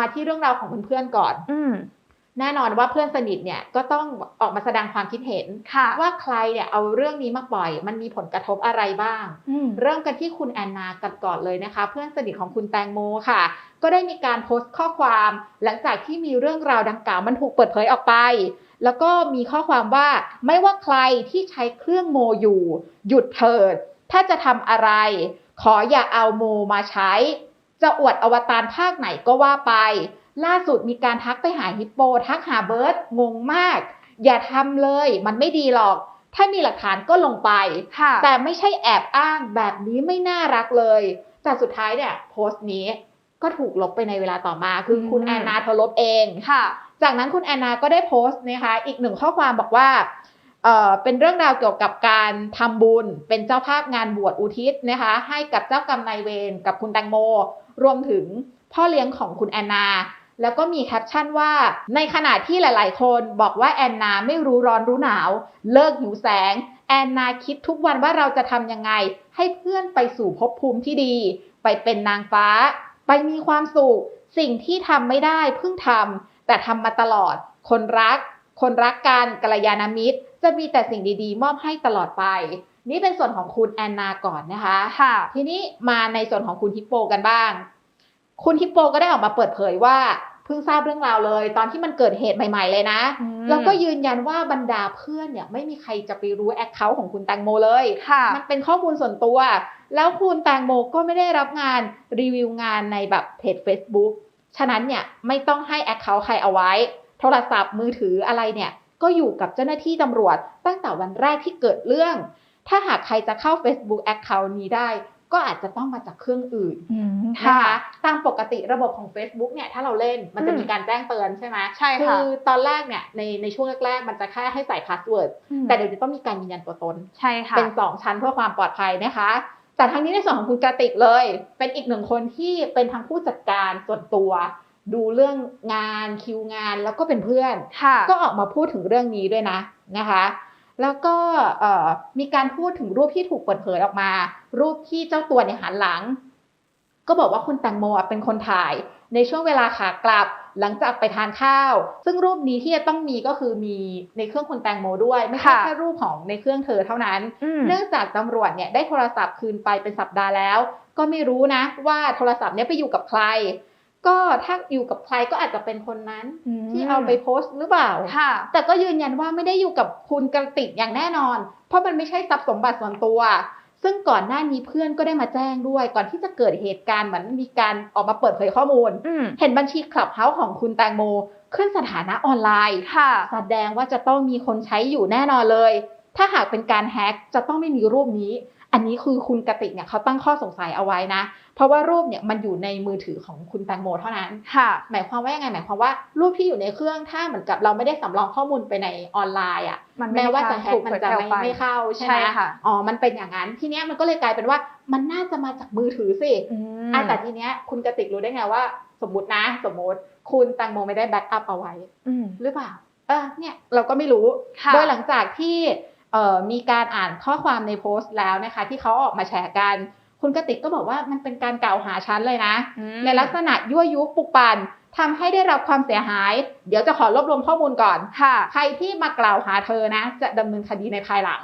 มาที่เรื่องราวของเพื่อนๆก่อนอืมแน่นอนว่าเพื่อนสนิทเนี่ยก็ต้องออกมาแสดงความคิดเห็นค่ะว่าใครเนี่ยเอาเรื่องนี้มาปล่อย มันมีผลกระทบอะไรบ้างอืมเริ่มกันที่คุณแอนนากันก่อนเลยนะคะ เพื่อนสนิทของคุณแตงโมค่ะ ก็ได้มีการโพสต์ข้อความ หลังจากที่มีเรื่องราวดังกล่าวมันถูกเปิดเผยออกไป แล้วก็มีข้อความว่าไม่ว่าใครที่ใช้เครื่องโมอยู่ หยุดเถิด ถ้าจะทำอะไร ขออย่าเอาโมมาใช้ จะอวดอวตารภาคไหนก็ว่าไป ล่าสุดมีการทักไปหาฮิปโป ทักหาเบิร์ดงงมาก อย่าทำเลย มันไม่ดีหรอก ถ้ามีหลักฐานก็ลงไปค่ะแต่ไม่ใช่แอบอ้างแบบนี้ไม่น่ารักเลย แต่สุดท้ายเนี่ยโพสต์นี้ก็ถูกลบไปในเวลาต่อมาคือคุณอืมแอนนาเธอลบเองค่ะ จากนั้นคุณแอนนาก็ได้โพสต์นะคะอีกหนึ่งข้อความบอกว่าเอ่อเป็นเรื่องราวเกี่ยวกับการทำบุญ เป็นเจ้าภาพงานบวชอุทิศนะคะ ให้กับเจ้ากรรมนายเวรกับคุณแตงโม รวมถึงพ่อเลี้ยงของคุณแอนนา แล้วก็มีแคปชั่นว่า ในขณะที่หลาย ๆ คนบอกว่าแอนนาไม่รู้ร้อนรู้หนาว เลิกหิวแสง แอนนาคิดทุกวันว่าเราจะทำยังไง ให้เพื่อนไปสู่ภพภูมิที่ดี ไปเป็นนางฟ้า ไปมีความสุข สิ่งที่ทำไม่ได้เพิ่งทำแต่ทำมาตลอด คนรัก คนรักกันกัลยาณมิตร จะมีแต่สิ่งดี ๆ มอบให้ตลอดไป นี่เป็นส่วนของคุณแอนนาก่อนนะคะ ค่ะ ทีนี้มาในส่วนของคุณฮิปโปกันบ้าง คุณฮิปโปก็ได้ออกมาเปิดเผยว่าเพิ่งทราบเรื่องราวเลย ตอนที่มันเกิดเหตุใหม่ ๆ เลยนะอืมแล้วก็ยืนยันว่าบรรดาเพื่อนเนี่ยไม่มีใครจะไปรู้แอคเคาท์ของคุณแตงโมเลยค่ะมันเป็นข้อมูลส่วนตัว แล้วคุณแตงโมก็ไม่ได้รับงานรีวิวงานในแบบเพจ Facebook ฉะนั้นเนี่ยไม่ต้องให้แอคเคาท์ใครเอาไว้ โทรศัพท์มือถืออะไรเนี่ยก็อยู่กับเจ้าหน้าที่ตำรวจตั้งแต่วันแรกที่เกิดเรื่อง ถ้าหากใครจะเข้า Facebook Account นี้ได้ ก็อาจจะต้องมาจากเครื่องอื่นอืมนะค่ะคะตามปกติระบบของ Facebook เนี่ยถ้าเราเล่นมันจะอืมมีการแจ้งเตือนใช่ไหมใช่ค่ะคือตอนแรกเนี่ยในในช่วงแรกๆ มันจะแค่ให้ใส่พาสเวิร์ดแต่เดี๋ยวจะต้องมีการยืนยันตัวตนใช่ค่ะเป็นสองชั้นเพื่อความปลอดภัยนะคะแต่ทั้งนี้ในส่วนของคุณกระติกเลย เป็นอีกหนึ่งคนที่เป็นทั้งผู้จัดการส่วนตัว ดูเรื่องงานคิวงานแล้วก็เป็นเพื่อนค่ะก็ออกมาพูดถึงเรื่องนี้ด้วยนะนะคะ แล้วก็เอ่อมีการพูดถึงรูปที่ถูกเปิดเผยออกมา รูปที่เจ้าตัวเนี่ยหันหลัง ก็บอกว่าคุณแตงโมอะเป็นคนถ่าย ในช่วงเวลาขากลับหลังจากไปทานข้าว ซึ่งรูปนี้ที่จะต้องมีก็คือมีในเครื่องคุณแตงโมด้วย ไม่ใช่ค่ะแค่รูปของในเครื่องเธอเท่านั้นอืมเนื่องจากตำรวจเนี่ยได้โทรศัพท์คืนไปเป็นสัปดาห์แล้ว ก็ไม่รู้นะว่าโทรศัพท์เนี้ยไปอยู่กับใคร ก็ถ้าอยู่กับใครก็อาจจะเป็นคนนั้นที่เอาไปโพสต์หรือเปล่าค่ะแต่ก็ยืนยันว่าไม่ได้อยู่กับคุณกระติกอย่างแน่นอน เพราะมันไม่ใช่ทรัพย์สมบัติส่วนตัว ซึ่งก่อนหน้านี้เพื่อนก็ได้มาแจ้งด้วย ก่อนที่จะเกิดเหตุการณ์เหมือนมีการออกมาเปิดเผยข้อมูลอืมเห็นบัญชีคลับเฮาส์ของคุณแตงโม ขึ้นสถานะออนไลน์ค่ะแสดงว่าจะต้องมีคนใช้อยู่แน่นอนเลย ถ้าหากเป็นการแฮ็กจะต้องไม่มีรูปนี้ อันนี้คือคุณกติกเนี่ยเขาตั้งข้อสงสัยเอาไว้นะ เพราะว่ารูปเนี่ยมันอยู่ในมือถือของคุณแตงโมเท่านั้นค่ะหมายความว่ายังไงหมายความว่ารูปที่อยู่ในเครื่องถ้าเหมือนกับเราไม่ได้สำรองข้อมูลไปในออนไลน์อะมันแม้ว่าจะไแฮ็กมันจะถูไม่เผยแพร่ออกปไม่เข้าใช่ไหใช่มค่ะอ๋อมันเป็นอย่างนั้นทีเนี้ยมันก็เลยกลายเป็นว่ามันน่าจะมาจากมือถือสิอืมอะแต่ทีเนี้ยคุณกติกรู้ได้ไงว่า สมมตินะ สมมติ คุณแตงโมไม่ได้แบ็กอัพเอาไว้อืมหรือเปล่าเออเนี่ยเราก็ไม่รู้ค่ะโดยหลังจากที่เอ่อ มีการอ่านข้อความในโพสต์แล้วนะคะ ที่เขาออกมาแชร์กัน คุณกติกก็บอกว่ามันเป็นการกล่าวหาฉันเลยนะอืมในลักษณะยั่วยุปลุกปั่นทำให้ได้รับความเสียหาย เดี๋ยวจะขอรวบรวมข้อมูลก่อน ค่ะ ใครที่มากล่าวหาเธอนะ จะดำเนินคดีในภายหลัง